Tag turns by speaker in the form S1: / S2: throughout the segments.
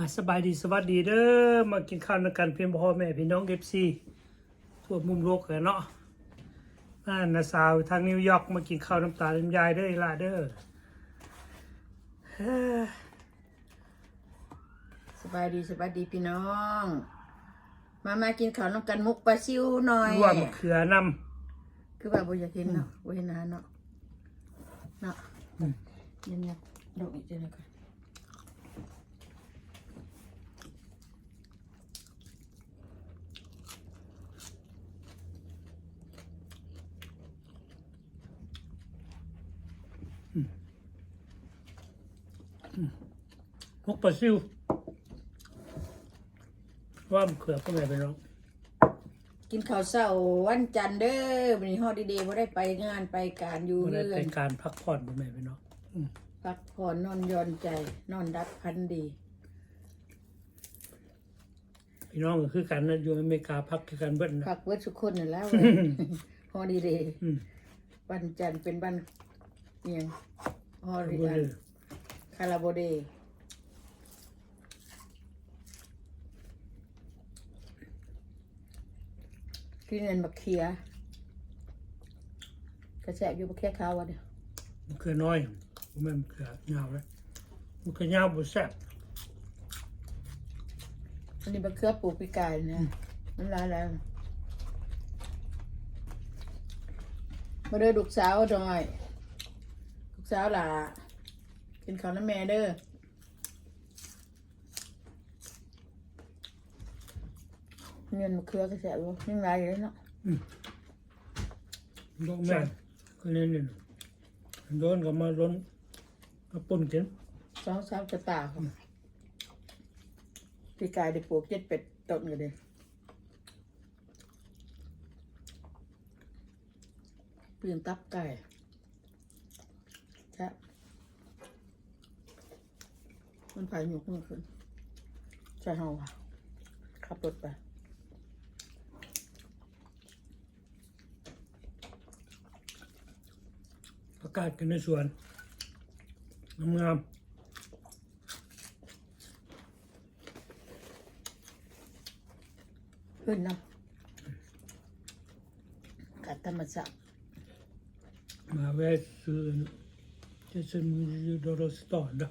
S1: อ่าสบายดีสวัสดีเด้อมากินข้าวด้วยกันเพียงพ่อแม่พี่น้องเอฟซีทั่วมุมโลกเลยเนาะอ่านาสาวทางนิวยอร์กมากินข้าวน้ำตาลำยายเด้ออีหล่ะเด้อเฮ้อ
S2: สบายดีสบายดีพี่น้อง มามากินข้าวน้ำกันมุกปลาซิวหน่อย
S1: รวมเขือน
S2: คือว่าบ่อยากเห็นเนาะบ่เห็นหน้าเนาะเนาะเงียบๆดอกอีกเจ้าหน่อยก่อน
S1: กปลาซิวรวมเขือพ่อแม่พี่น้อง
S2: กินข้าวเช้าวันจันทร์เด้อวันนี้ฮอดดีๆบ่ได้ไปงานไปการอยู่
S1: บ่ได้
S2: เรือ
S1: เป็นนการพักผ่อนพ่อแม่พี่น้องอืม
S2: พักผ่อนนอนหย่อนใจ นอนรับพันดี
S1: พี่น้องก็คือกันนะอยู่อเมริกาพักคือกันเบิ้ลนะ
S2: พักเบิดทุกคนนั่นแหล้วฮอดีเดย์
S1: อืม
S2: วันจันทร์เป็นวันเอียงฮอ
S1: บ่
S2: ริ
S1: ได้
S2: อันคาราโบเดย์ กินเงินบักเคียกระแสอยู่บักเคียขาววะเดียว
S1: มันเขือน้อยบ่แม่นมันเขือยาวเลยมันเขือยาวบ่แซ่บ
S2: อันนี้บักเคียปลูกปีกายนะมันหลายแล้วมาเด้อลูกสาวหน่อยลูกสาวหล่ะกินข้าวน้ำแม่เด้อ เงินมะเขือกระแสบ่ยังไรอยู่เลยเนาะ
S1: ดอกแม่ก็เล่นนี่โดนก็มาล้นมาปุ่นกิน
S2: สองสามกระตาครับพี่กายได้ปลูกเจ็ดเป็ดต้นกันเลยเปลี่ยนตับไก่ใช่มันผายหยุกมือขึ้นใช่เฮาค่ะขับรถไป
S1: ประกาศกันในสวนงาม
S2: ขึ้นน้ำกัดธรรมชาติ
S1: ๆมาแวะซื้อจะซื้อมือดอลลาร์สตอร์เด้อ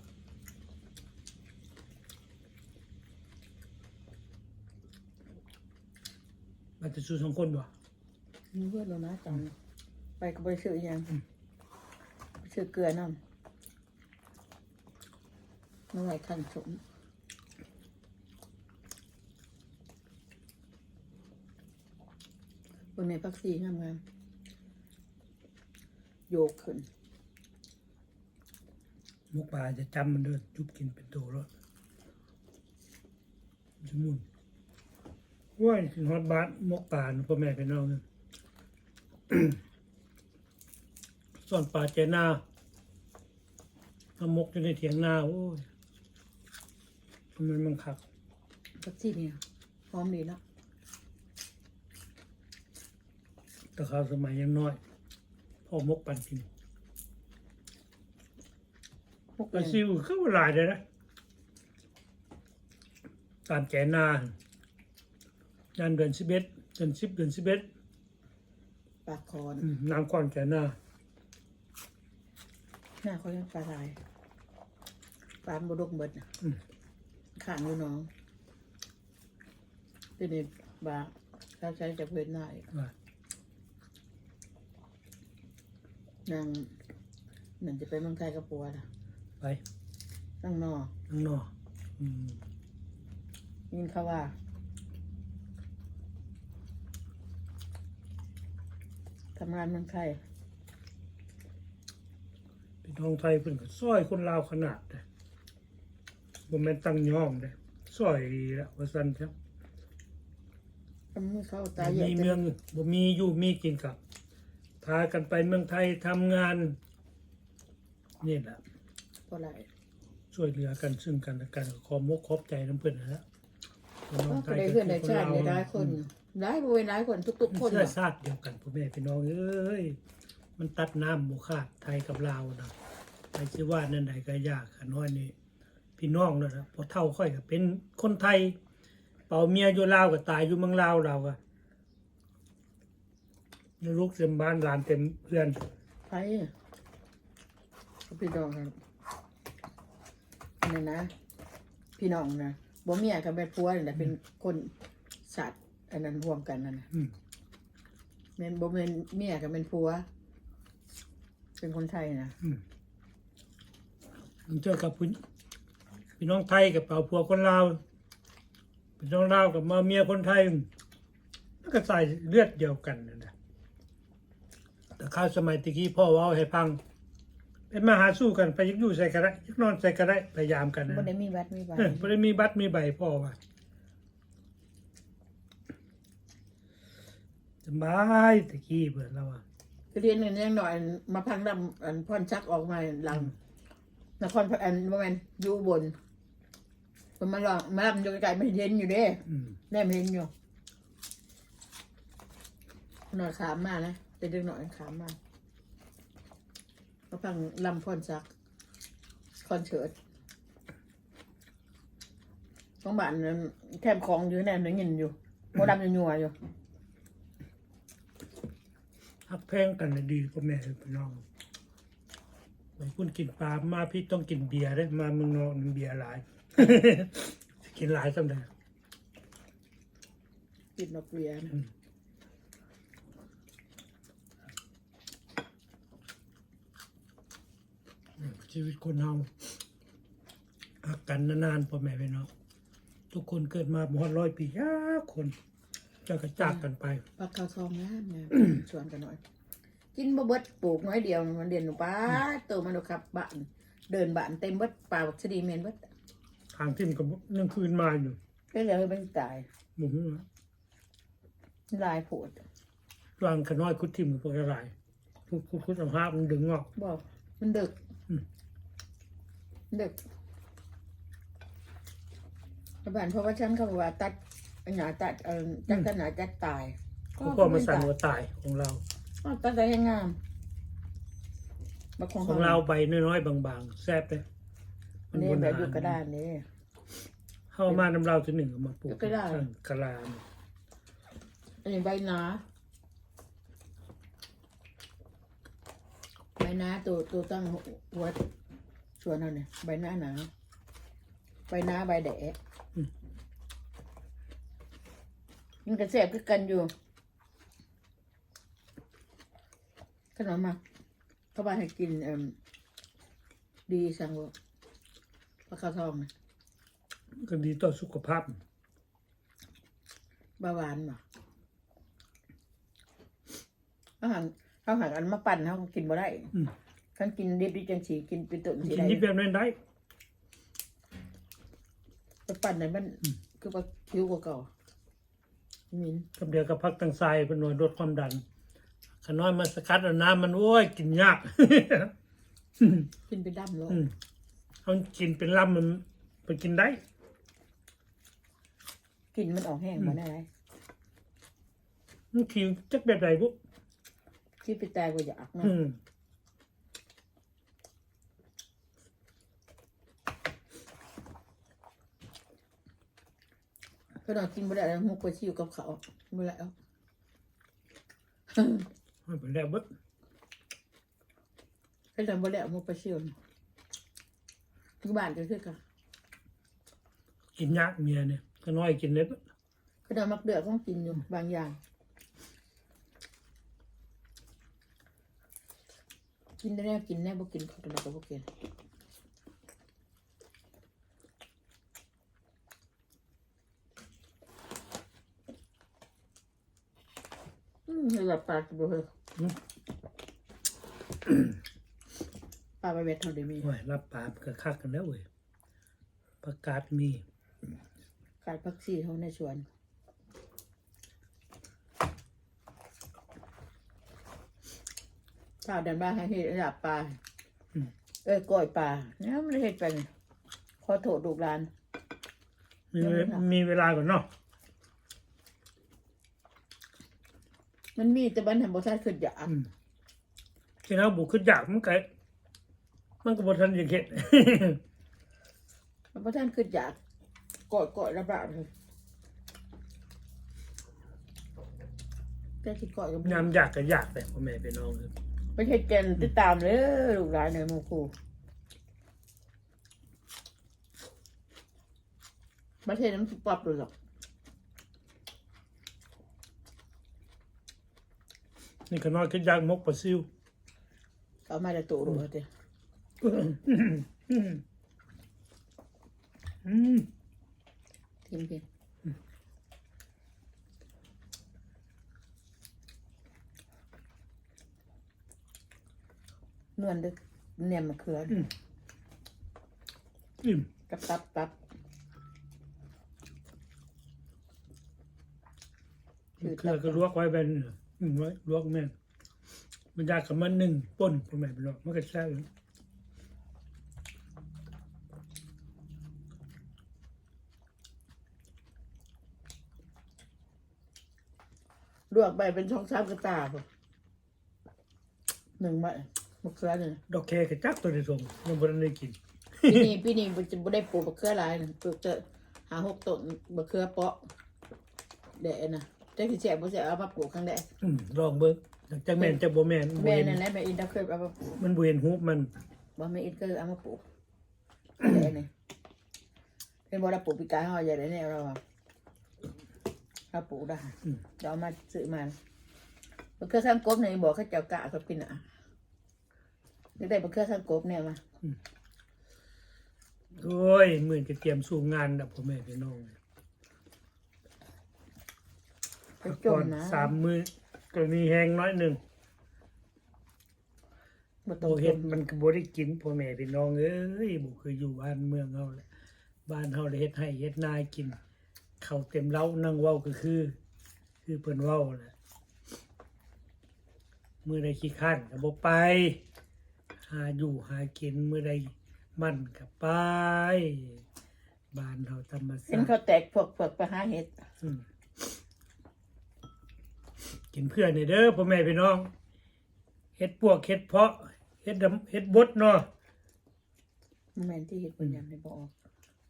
S1: มาจะซื้อสองคนบ่
S2: นี่เพื่อนเรานะจังไปก็ไปซื้ออีกอยังไป ซื้อเกลือน้ำเมื่อไหรขันสมบนในพักซีงามๆโยกขึ้น
S1: หมกปลาจะจำมันเด้อจุบกินเป็นโตแล้วสมุนว้ายถึงฮอดบ้านหมกปลานพ่อแม่พี่น้องเนี่ย ส่วนปลาเจนาเอาหมกอยู่ในเถียงนาโอ้ยมันมันคัก
S2: พักซีเนี่ยพร้อมดีเนาะ
S1: แต่ข้าวสมัยยังน้อย พ่อมกปันกิน
S2: พวก
S1: ปลา
S2: เนี่ย
S1: ซิวเข้าหลายเลยนะตามแกนายันเดือนสิบเอ็ดเดือนสิบเดือนสิบเอ็ด
S2: ปลาคอน
S1: อืมน้ำก้อนแกนา
S2: หน้าเขาเรียกปลาลายปลาบดกเบิดน่ะ
S1: อืม
S2: ข้างอยู่น้องทีนี้บาถ้าใช้จะเพื่อนได้
S1: ว่า
S2: นางเหมือนจะไปเมืองไทยกับปัวนะ
S1: ไป
S2: นั่งนอ
S1: ข้างนอกอืม
S2: ยินเขาว่า ทำงานเมืองไทย
S1: พี่น้องไทยเพิ่นก็ซอยคนลาวขนาดเลยบ่แม่นตั้งย่องเลยซอยละว่าซั่นครับ
S2: ทำให้เขาตายแย
S1: มี
S2: ก
S1: เมืองบ่มีอยู่มีกินกับพากันไปเมืองไทยทำงาน นี่แหละ
S2: เพราะอะไร
S1: ช่วยเหลือกันซึ่งกันและกันขอมกขอบใจน้ำเพื่อนนะฮะพี่น้อง
S2: ก็ได้เพื่อนได้ชาติได้หลายคนหลายบริหลายคนทุก ๆ คน
S1: เชื้อ
S2: น่ะ
S1: ชาติเดียวกันพ่อแม่พี่น้องเอ้ย มันตัดน้ำบุคาดไทยกับลาวนะ ไทยชื่อว่านั่นใดก็ยากขน้อยนี่พี่น้องนั่นนะพอเท่าค่อยก็เป็นคนไทย เป่าเมียอยู่ลาวก็ตายอยู่เมืองลาวเราก็ลูกเต็มบ้านหลานเต็มเพื่อน
S2: ไผพี่น้องครับนี่นะ พี่น้องนะบ่เมียกับแม่ผัวนี่แหละเป็นคนสัตว์อันนั้นรวมกันนั่นน่ะ
S1: อืม
S2: แม่นบ่แม่นเมียกับเป็นผัว เป็นคนไทยนะ
S1: อืม เจอกับพี่พี่น้องไทยกับเป่าผัวคนลาวพี่น้องลาวกับมาเมียคนไทยมันก็ใส่เลือดเดียวกันนั่นแหละแต่ข้าวสมัยตะกี้พ่อเว่าให้พังเป็นมาหาสู้กันไปยักอยู่ใส่กันได้ยักนอนใส่กันได้พยายามกันนะ
S2: บ่ได้มีวัดมีบ้าน
S1: เออบ่ได้มีบัตรมีใบพ่อว่าสบายตะกี้เปิดแล้วอะ
S2: คือเรียนเงินยังหน่อยมาพังดำอันพรชักออกมาหลัง นครพอันบ่แม่นอยู่อุบนเพิ่นมาลองมาลำอยู่ไกลๆไม่เห็นอยู่เด้
S1: อืม
S2: แน่ไม่เห็นอยู่หน่อยขามมานะแต่เด็กหน่อยขามมามาพังลำพรชักคอนเสิร์ตของบ้านนั้นแคมของอยู่แน่ได้ยินอยู่โมดำอยู่ๆอยู่
S1: ฮักแพงกันน่ะดีกว่าแม่พี่น้องไป คุณกินปลามาพี่ต้องกินเบียร์ได้มาเมืองนอกมันเบียร์หลาย กินหลายสำได้
S2: กินดอกเบี้ยนะ
S1: ชีวิตคนเฮาหักกันนานๆพ่อแม่พี่น้องทุกคนเกิดมาบ่ฮอดร้อยปียากคนจะกระจากกันไป
S2: ปลาขาวทองงามนะชวนกันหน่อย กินบ่เบิดปลูกน้อยเดียวมันเรียนหนูป้าโตมันดูครับบ้านเดินบ้านเต็มเบิดป่าบักชะดีเมนเบิด
S1: ทางทิมก็ยังคืนมาอยู่
S2: ก็เลยมันตาย
S1: หมูหัว
S2: ลายโผด
S1: วางขน้อยคุดทิมกับพวกอะไรคุดคุดคุดเอาภาพมันดึงออก
S2: บอกมันดึก
S1: อืม
S2: มันดึกบ้านเพราะว่าฉันเขาบอกว่าตัดหนาตัดเออตัดขนาดตัดตาย
S1: เขาก็มาสั่นหัวตายของเรา
S2: อ้าวตัดได้ยังงามมาของ
S1: ของเราใบน้อยๆบางๆแซ่บเลย
S2: อันนี้แบบอยู่กระดานนี่
S1: เข้ามาน้ำเราตัวหนึ่งเอามาปลูก
S2: ก็ได้
S1: ข้างกะลา
S2: อันนี้ใบหนาใบหนาตัวตัวตั้งหัวชวนเอาเนี่ยใบหน้าหนาใบหน้าใบแดะมันกระแสบคือกันอยู่ ขนมมาเขาบอกให้กินเอ่มดีสังวะปลาข้าวทองนะ
S1: ก็ดีต่อสุขภาพ
S2: เบาหวานบ่อาหารเขาหารอันมาปั่นเขากินบ่ได้
S1: อืม
S2: คันกินดิบดิจังสีกินเป็นต้นสี
S1: กิน
S2: ได้
S1: นิดแบบนั้นได้
S2: ไปปั่นไหนมันคือว่าคิ้วกว่าเก่ามิน
S1: กับเดียวกับพักตั้งทรายเป็นหน่วยลดความดัน ขน้อยมาสกัดเอาน้ำมันโอ้ยกินยาก
S2: กินไปดำแล้ว
S1: อืมเขากินเป็นลำมันไปกินได้
S2: กินมันออกแห้งบ่ได้ไร
S1: มันคิวจักแบบไหนบุ๊
S2: คิดไปตายก็อยากนะ
S1: อืม
S2: ก็นอนกินบ่ได้แล้วมุกไปชิวกับเขาบ่ได้แล้ว
S1: มันเป็นแล้วเบึก
S2: ก็นอนบ่ได้มุกไปชิวที่บ้านก็คือกัน
S1: กินยากเมียเนี่ยขน้อยกินเลยเบิด
S2: ก็นอนมักเดือดต้องกินอยู่บางอย่าง กินได้แน่กินแน่บ่กินเขาก็เราก็บ่กินอืมให้แบบปลากินบ่เฮ้ย ปลาไปเบ็ดเท่าเดียวมี
S1: โอ้ยรับปลามันก็คักกันแล้วเว้ยประกาศมี
S2: กาดพักซี่เขาในสวนข้าวดันบ้านให้เห็ดระดับปลา
S1: อืม
S2: เอ้ยก้อยปลาเนี่ยมันเห็ดไปนี่ขอโทษลูกหลาน
S1: มีเวมีเวลาก่อนเนาะ
S2: มันมีแต่บ้านทำบ่ทันขึ้นอยาก
S1: อืมที่เราบุกขึ้นยากมันไกมันก็บทันอย่างเห็ด
S2: เพราะท่านคืออยากกอดกอดระบาดเลยแต่ที่กอดกับ
S1: ยามอยากก็อยากแต่พ่อแม่พี่น้องเอ้ย
S2: ไม่ใช่เกณฑ์ติดตามเลยลูกหลานในหมู่ครูไม่ใช่น้ำซุปปับเลยหรอก
S1: นี่ก็น้อยก็อยากมกปลาซิว
S2: เอามาแต่ตัวดูเถอะ
S1: อืม
S2: ทิมเพียงนวลดึกเนี่ยมะเขือ
S1: อิ่ม
S2: กับตับตับ
S1: เครือก็ลวกไว้เป็น หนึ่งไว้ลวกแม่นมันยากกับมันหนึ่งป่นพ่อแม่พี่น้องมันก็แซ่บอยู่
S2: ลวกไปเป็นช่องซ้ำกระตาบ่หนึ่งใบมะเขือเนี่ย
S1: ดอกแคกระจักตัวที่ส่งยังบ่ทันได้กิน
S2: ปีนี้ปีนี้มันจะบ่ได้ปลูกมะเขือหลายนะปลูกจะหาหกต้นมะเขือเปาะแดะนะ แต่ที่แซ่บบ่แซ่บเอามาปลูกครั้งแรก
S1: อืมลองเบิ่งจักแม่นจักบ่แม่นบ่
S2: แม่
S1: เห็น
S2: นั่นแหละแม่อินทาเคยเอามาปลูก
S1: มันบ่เห็นฮูปมัน
S2: บ่แม่อินเคยเอามาปลูกแดะนี่เป็นบ่ได้ปลูกปีกายเฮาใหญ่เลยเนี่ยเราอะเราปลูกได้เดี๋ยวเอามาซื้อมามะเขือข้างกบเนี่ยบอกเขาเจ้ากะเขากินอะอยากได้มะเขือข้างกบเนี่ยมา
S1: โอ้ย มื้อก็เตรียมสู่งานแล้วพ่อแม่พี่น้อง
S2: ไปจ
S1: ก่อ
S2: ม
S1: น
S2: นะ
S1: สามมื้อก็มีแห้งน้อยหนึง
S2: บ่
S1: โต
S2: ต้อง
S1: เฮ็ดมันก็บ่ได้กินพ่อแม่พี่น้องเอ้ยบ่เคยอยู่บ้านเมืองเฮาแหละบ้านเฮาได้เฮ็ดให้เฮ็ดนากินข้าวเต็มเล้านั่งเว้าก็คือ คือเพิ่นเว้าแหละมื้อใดขี้ข้านก็บ่ไป หาอยู่หากินมื้อใดมันก็ไปบ้านเฮาธรรม
S2: เห็
S1: ชานติ
S2: เขาแตกพวกพวกไปหาเห็ด
S1: อืม กินเพื่อนนี่เด้อพ่อแม่พี่น้องเฮ็ดปวกเฮ็ดเพาะเฮ็ดดำเฮ็ดบดเนาะ
S2: มันแม่นที่เห็ดมันยังไม่บอก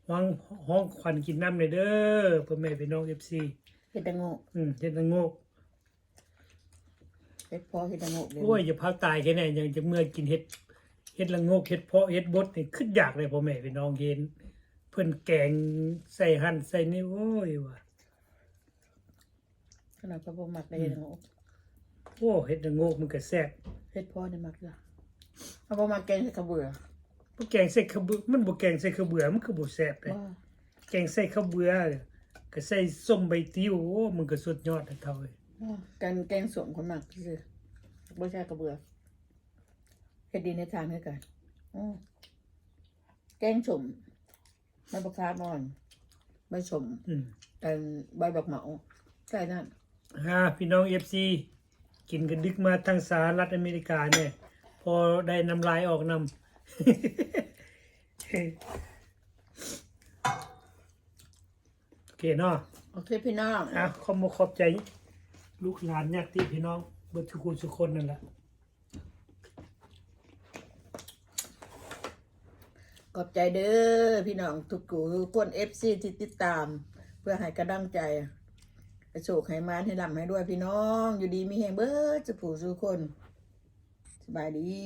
S1: วางห้องควันกินน้ำเลยเด้อพ่อแม่พี่น้อง FC
S2: เห็ดตะโงก
S1: อืมเฮ็ดละโงก
S2: เห็ดพอเห็ดตะโงกเลย
S1: โอ้ยอย่าพาตายแค่ไหนยังจะเมื่อกินเฮ็ดเฮ็ดละโงกเฮ็ดเพาะเฮ็ดบดนี่ขึ้นอยากเลยพ่อแม่พี่น้องเห็นเพิ่นแกงใส่หั่นใส่นี่โอ้ยว่ะ
S2: ขนาดพระบ่มักได้เห็ดตะโงก
S1: โอ้เฮ็ดละโงกมันก็แซ่บ
S2: เห็ดพอได้มักละพระบ่มักแกงเห็ดขาวเบื่อ
S1: บ่แกงใส่ข้าวเบื่อมันบ่แกงใส่ข้าวเบื่อมันคือบ่แซ่บเลย
S2: ว่า
S1: แกงใส่ข้าวเบื่อก็ใส่ส้มใบติ้วโอ้มันก็สุดยอดนะเท่าเอ้ย
S2: ว่าการแกงสมคนมักคือบ่ใช่กระเบื่อเห็ดดีในทางให้กันอ้อแกงสมใบบักคาบอนใบสม
S1: อืม
S2: อันใบบักเหมาใช่นั่น
S1: ฮ่าพี่น้อง FC กินกันดึกมาทางสหรัฐอเมริกาเนี่ย พอได้น้ำลายออกนำโอเคเนาะ
S2: โอเคพี่น้อง
S1: อะขอบมขอบใจ ลูกหลานญาติพี่น้องเบิดทุกคนทุกคนนั่นแหละ
S2: ขอบใจเด้อพี่น้องทุกกูทุกคนเอฟซีที่ติดตาม เพื่อให้กระดังใจ กระโชกให้มานให้ลำให้ด้วยพี่น้อง อยู่ดีมีแห่งเบิดจะผูสุกคน สบายดี